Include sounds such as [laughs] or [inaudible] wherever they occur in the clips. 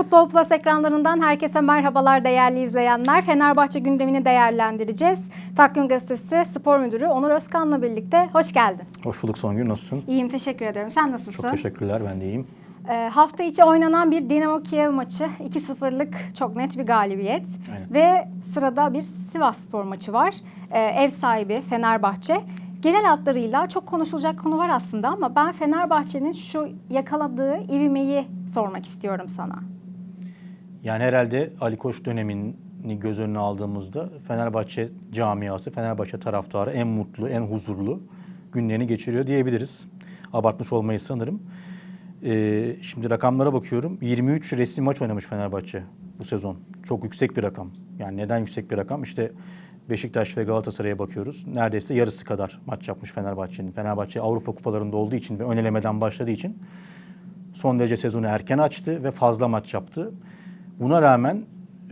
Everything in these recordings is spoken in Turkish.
Futbol Plus ekranlarından herkese merhabalar değerli izleyenler. Fenerbahçe gündemini değerlendireceğiz. Takvim Gazetesi Spor Müdürü Onur Özkan'la birlikte hoş geldin. Hoş bulduk Songül. Nasılsın? İyiyim teşekkür ediyorum. Sen nasılsın? Çok teşekkürler. Ben de iyiyim. Ee, hafta içi oynanan bir Dinamo Kiev maçı 2-0'lık çok net bir galibiyet. Aynen. Ve sırada bir Sivas Spor maçı var. Ee, ev sahibi Fenerbahçe. Genel hatlarıyla çok konuşulacak konu var aslında ama ben Fenerbahçe'nin şu yakaladığı ivmeyi sormak istiyorum sana. Yani herhalde Ali Koç dönemini göz önüne aldığımızda Fenerbahçe camiası, Fenerbahçe taraftarı en mutlu, en huzurlu günlerini geçiriyor diyebiliriz. Abartmış olmayı sanırım. Ee, şimdi rakamlara bakıyorum. 23 resmi maç oynamış Fenerbahçe bu sezon. Çok yüksek bir rakam. Yani neden yüksek bir rakam? İşte Beşiktaş ve Galatasaray'a bakıyoruz. Neredeyse yarısı kadar maç yapmış Fenerbahçe'nin. Fenerbahçe Avrupa kupalarında olduğu için ve ön elemeden başladığı için son derece sezonu erken açtı ve fazla maç yaptı. Buna rağmen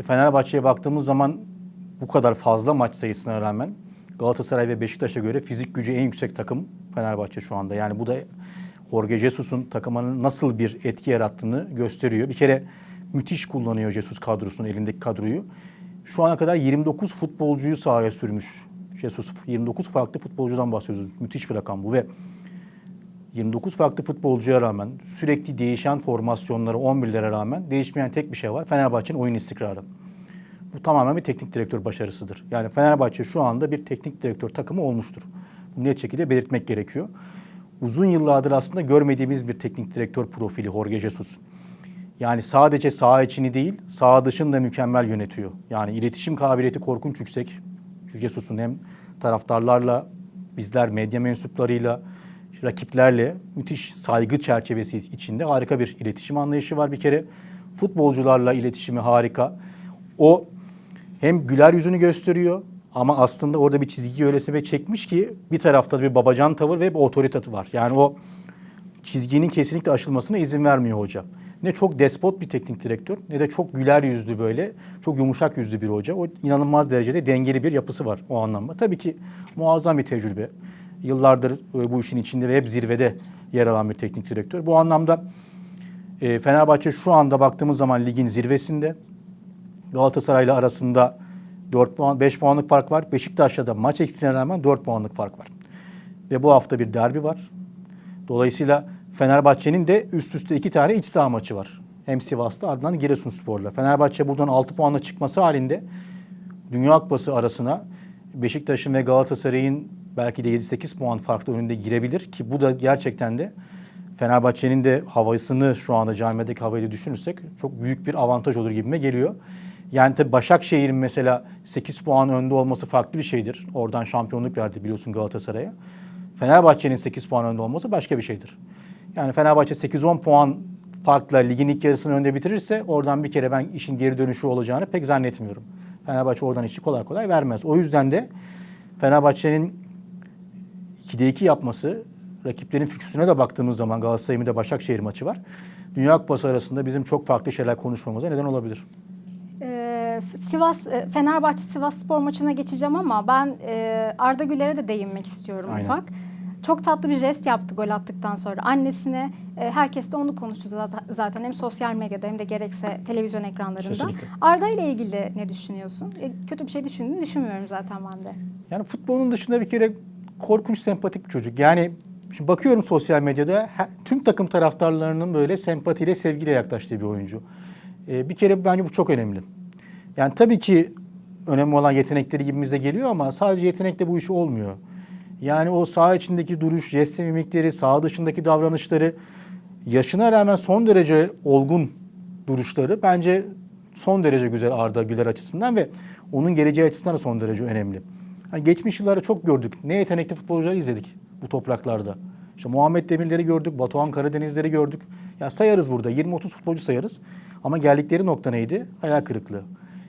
Fenerbahçe'ye baktığımız zaman bu kadar fazla maç sayısına rağmen Galatasaray ve Beşiktaş'a göre fizik gücü en yüksek takım Fenerbahçe şu anda. Yani bu da Jorge Jesus'un takımının nasıl bir etki yarattığını gösteriyor. Bir kere müthiş kullanıyor Jesus kadrosunu, elindeki kadroyu. Şu ana kadar 29 futbolcuyu sahaya sürmüş. Jesus 29 farklı futbolcudan bahsediyoruz. Müthiş bir rakam bu ve 29 farklı futbolcuya rağmen sürekli değişen formasyonları 11'lere rağmen değişmeyen tek bir şey var. Fenerbahçe'nin oyun istikrarı. Bu tamamen bir teknik direktör başarısıdır. Yani Fenerbahçe şu anda bir teknik direktör takımı olmuştur. Bunu net şekilde belirtmek gerekiyor. Uzun yıllardır aslında görmediğimiz bir teknik direktör profili Jorge Jesus. Yani sadece saha içini değil, saha dışını da mükemmel yönetiyor. Yani iletişim kabiliyeti korkunç yüksek. Jesus'un hem taraftarlarla, bizler medya mensuplarıyla, rakiplerle müthiş saygı çerçevesi içinde harika bir iletişim anlayışı var bir kere. Futbolcularla iletişimi harika. O hem güler yüzünü gösteriyor ama aslında orada bir çizgi öylesine çekmiş ki bir tarafta bir babacan tavır ve bir otorite var. Yani o çizginin kesinlikle aşılmasına izin vermiyor hoca. Ne çok despot bir teknik direktör ne de çok güler yüzlü böyle çok yumuşak yüzlü bir hoca. O inanılmaz derecede dengeli bir yapısı var o anlamda. Tabii ki muazzam bir tecrübe. Yıllardır e, bu işin içinde ve hep zirvede yer alan bir teknik direktör. Bu anlamda e, Fenerbahçe şu anda baktığımız zaman ligin zirvesinde. Galatasaray'la arasında 4 puan 5 puanlık fark var. Beşiktaş'la da maç eksiğine rağmen 4 puanlık fark var. Ve bu hafta bir derbi var. Dolayısıyla Fenerbahçe'nin de üst üste iki tane iç saha maçı var. Hem Sivas'ta ardından Giresunspor'la. Fenerbahçe buradan 6 puanla çıkması halinde Dünya Kupası arasına Beşiktaş'ın ve Galatasaray'ın belki de 7-8 puan farklı önünde girebilir ki bu da gerçekten de Fenerbahçe'nin de havasını şu anda camiadaki havayı düşünürsek çok büyük bir avantaj olur gibime geliyor. Yani tabii Başakşehir'in mesela 8 puan önde olması farklı bir şeydir. Oradan şampiyonluk verdi biliyorsun Galatasaray'a. Fenerbahçe'nin 8 puan önde olması başka bir şeydir. Yani Fenerbahçe 8-10 puan farkla ligin ilk yarısını önde bitirirse oradan bir kere ben işin geri dönüşü olacağını pek zannetmiyorum. Fenerbahçe oradan işi kolay kolay vermez. O yüzden de Fenerbahçe'nin 2'de 2 yapması, rakiplerin fikstürüne de baktığımız zaman Galatasaray'ın de Başakşehir maçı var. Dünya Kupası arasında bizim çok farklı şeyler konuşmamıza neden olabilir. Ee, Sivas e, Fenerbahçe Sivas Spor maçına geçeceğim ama ben e, Arda Güler'e de değinmek istiyorum Aynen. ufak. Çok tatlı bir jest yaptı gol attıktan sonra. Annesine e, herkes de onu konuştu zaten, zaten hem sosyal medyada hem de gerekse televizyon ekranlarında. Kesinlikle. Arda ile ilgili ne düşünüyorsun? E, kötü bir şey düşündüğünü düşünmüyorum zaten ben de. Yani futbolun dışında bir kere korkunç sempatik bir çocuk. Yani şimdi bakıyorum sosyal medyada tüm takım taraftarlarının böyle sempatiyle, sevgiyle yaklaştığı bir oyuncu. Ee, bir kere bence bu çok önemli. Yani tabii ki önemli olan yetenekleri gibimize geliyor ama sadece yetenekle bu iş olmuyor. Yani o saha içindeki duruş, jest mimikleri, saha dışındaki davranışları, yaşına rağmen son derece olgun duruşları bence son derece güzel Arda Güler açısından ve onun geleceği açısından da son derece önemli. Hani geçmiş yıllarda çok gördük. Ne yetenekli futbolcular izledik bu topraklarda. İşte Muhammed Demirleri gördük, Batuhan Karadenizleri gördük. Ya sayarız burada 20-30 futbolcu sayarız. Ama geldikleri nokta neydi? Hayal kırıklığı.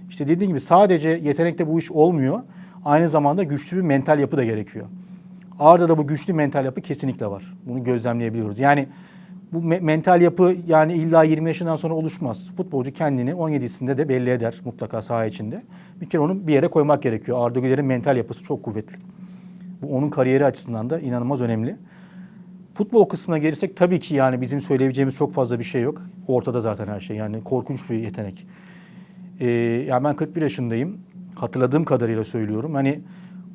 İşte dediğim gibi sadece yetenekle bu iş olmuyor. Aynı zamanda güçlü bir mental yapı da gerekiyor. Arda'da bu güçlü mental yapı kesinlikle var. Bunu gözlemleyebiliyoruz. Yani bu me- mental yapı yani illa 20 yaşından sonra oluşmaz. Futbolcu kendini 17'sinde de belli eder mutlaka saha içinde. Bir kere onu bir yere koymak gerekiyor. Arda Güler'in mental yapısı çok kuvvetli. Bu onun kariyeri açısından da inanılmaz önemli. Futbol kısmına gelirsek tabii ki yani bizim söyleyebileceğimiz çok fazla bir şey yok. Ortada zaten her şey. Yani korkunç bir yetenek. Ee, yani ben 41 yaşındayım. Hatırladığım kadarıyla söylüyorum. Hani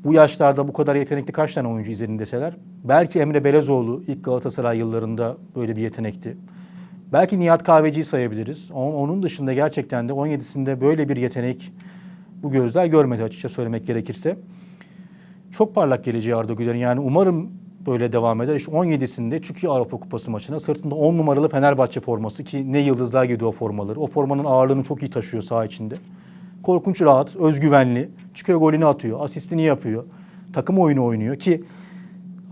bu yaşlarda bu kadar yetenekli kaç tane oyuncu izledin deseler. Belki Emre Belezoğlu ilk Galatasaray yıllarında böyle bir yetenekti. Belki Nihat Kahveci'yi sayabiliriz. Onun dışında gerçekten de 17'sinde böyle bir yetenek bu gözler görmedi açıkça söylemek gerekirse. Çok parlak geleceği Arda Güler'in. Yani umarım böyle devam eder. İşte 17'sinde çıkıyor Avrupa Kupası maçına. Sırtında 10 numaralı Fenerbahçe forması ki ne yıldızlar gidiyor o formaları. O formanın ağırlığını çok iyi taşıyor saha içinde. Korkunç rahat, özgüvenli. Çıkıyor golünü atıyor, asistini yapıyor. Takım oyunu oynuyor ki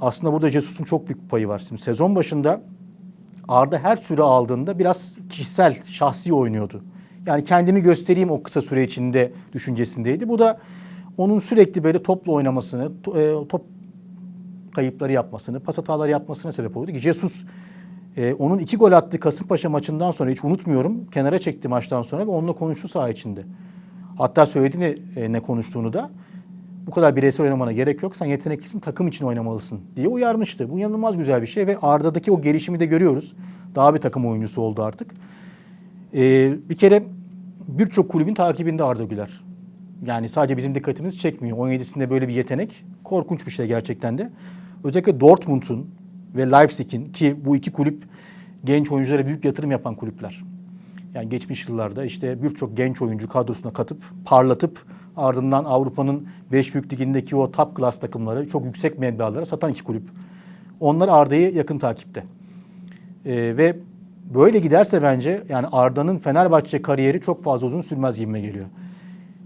aslında burada Jesus'un çok büyük payı var. Şimdi sezon başında Arda her süre aldığında biraz kişisel, şahsi oynuyordu. Yani kendimi göstereyim o kısa süre içinde düşüncesindeydi. Bu da onun sürekli böyle topla oynamasını, e, top kayıpları yapmasını, pas hataları yapmasına sebep oldu ki Jesus e, onun iki gol attığı Kasımpaşa maçından sonra hiç unutmuyorum. Kenara çekti maçtan sonra ve onunla konuştu saha içinde. Hatta söylediğini e, ne konuştuğunu da bu kadar bireysel oynamana gerek yok. Sen yeteneklisin, takım için oynamalısın diye uyarmıştı. Bu inanılmaz güzel bir şey ve Arda'daki o gelişimi de görüyoruz. Daha bir takım oyuncusu oldu artık. E, bir kere birçok kulübün takibinde Arda Güler. Yani sadece bizim dikkatimizi çekmiyor. 17'sinde böyle bir yetenek korkunç bir şey gerçekten de. Özellikle Dortmund'un ve Leipzig'in ki bu iki kulüp genç oyunculara büyük yatırım yapan kulüpler. Yani geçmiş yıllarda işte birçok genç oyuncu kadrosuna katıp parlatıp ardından Avrupa'nın 5 büyük ligindeki o top class takımları çok yüksek meblağlara satan iki kulüp. Onlar Arda'yı yakın takipte. Ee, ve böyle giderse bence yani Arda'nın Fenerbahçe kariyeri çok fazla uzun sürmez gibime geliyor.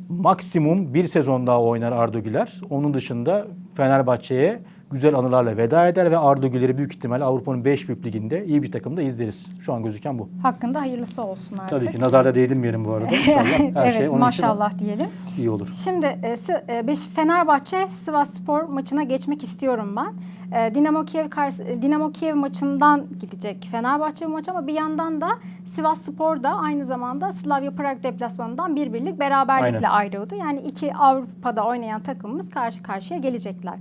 Maksimum bir sezon daha oynar Arda Güler. Onun dışında Fenerbahçe'ye güzel anılarla veda eder ve Arda Güler'i büyük ihtimal Avrupa'nın 5 büyük liginde iyi bir takımda izleriz. Şu an gözüken bu. Hakkında hayırlısı olsun artık. Tabii ki nazarda değdirmeyelim bu arada [laughs] inşallah. Her evet şey onun maşallah diyelim. için iyi olur. Şimdi e, e, Fenerbahçe Sivas Spor maçına geçmek istiyorum ben. E, Dinamo Kiev karşı Dinamo Kiev maçından gidecek Fenerbahçe maçı ama bir yandan da Sivas Spor da aynı zamanda Slavia Prag deplasmanından bir birlik beraberlikle Aynen. ayrıldı. Yani iki Avrupa'da oynayan takımımız karşı karşıya gelecekler.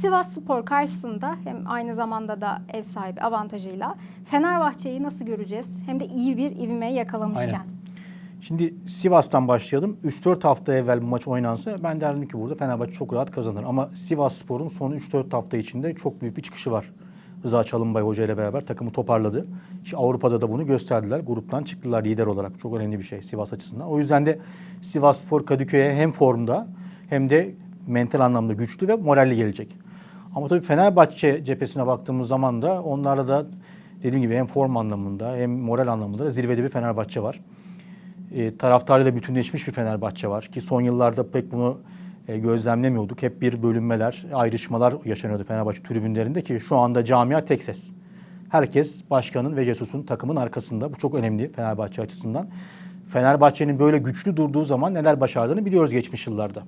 Sivas Spor karşısında hem aynı zamanda da ev sahibi avantajıyla Fenerbahçe'yi nasıl göreceğiz? Hem de iyi bir ivme yakalamışken. Aynen. Şimdi Sivas'tan başlayalım. 3-4 hafta evvel bu maç oynansa ben derdim ki burada Fenerbahçe çok rahat kazanır. Ama Sivas Spor'un son 3-4 hafta içinde çok büyük bir çıkışı var. Rıza Çalınbay Hoca ile beraber takımı toparladı. İşte Avrupa'da da bunu gösterdiler. Gruptan çıktılar lider olarak. Çok önemli bir şey Sivas açısından. O yüzden de Sivas Spor Kadıköy'e hem formda hem de mental anlamda güçlü ve moralli gelecek. Ama tabii Fenerbahçe cephesine baktığımız zaman da onlarda da dediğim gibi hem form anlamında hem moral anlamında da zirvede bir Fenerbahçe var e, taraftarıyla bütünleşmiş bir Fenerbahçe var ki son yıllarda pek bunu e, gözlemlemiyorduk. Hep bir bölünmeler, ayrışmalar yaşanıyordu Fenerbahçe tribünlerinde ki şu anda camia tek ses. Herkes başkanın ve Jesus'un takımın arkasında. Bu çok önemli Fenerbahçe açısından. Fenerbahçe'nin böyle güçlü durduğu zaman neler başardığını biliyoruz geçmiş yıllarda.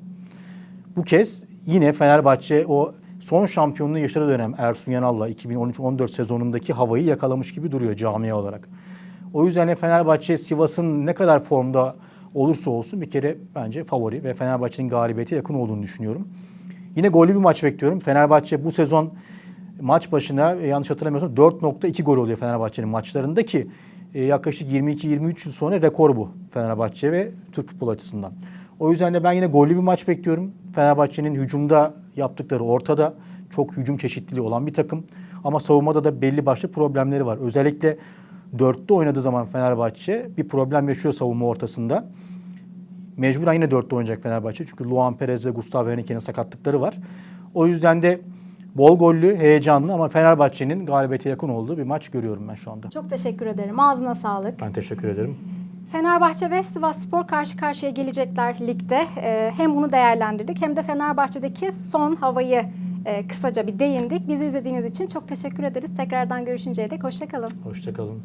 Bu kez yine Fenerbahçe o son şampiyonluğu yaşadığı dönem Ersun Yanal'la 2013-14 sezonundaki havayı yakalamış gibi duruyor camia olarak. O yüzden de Fenerbahçe Sivas'ın ne kadar formda olursa olsun bir kere bence favori ve Fenerbahçe'nin galibiyete yakın olduğunu düşünüyorum. Yine gollü bir maç bekliyorum. Fenerbahçe bu sezon maç başına e, yanlış hatırlamıyorsam 4.2 gol oluyor Fenerbahçe'nin maçlarında ki e, yaklaşık 22-23 yıl sonra rekor bu Fenerbahçe ve Türk futbol açısından. O yüzden de ben yine gollü bir maç bekliyorum. Fenerbahçe'nin hücumda yaptıkları ortada. Çok hücum çeşitliliği olan bir takım. Ama savunmada da belli başlı problemleri var. Özellikle dörtte oynadığı zaman Fenerbahçe bir problem yaşıyor savunma ortasında. Mecburen yine dörtte oynayacak Fenerbahçe. Çünkü Luan Perez ve Gustavo Henrique'nin sakatlıkları var. O yüzden de bol gollü, heyecanlı ama Fenerbahçe'nin galibiyete yakın olduğu bir maç görüyorum ben şu anda. Çok teşekkür ederim. Ağzına sağlık. Ben teşekkür ederim. Fenerbahçe ve Sivas Spor karşı karşıya gelecekler ligde. Ee, hem bunu değerlendirdik hem de Fenerbahçe'deki son havayı e, kısaca bir değindik. Bizi izlediğiniz için çok teşekkür ederiz. Tekrardan görüşünceye dek hoşçakalın. Hoşçakalın.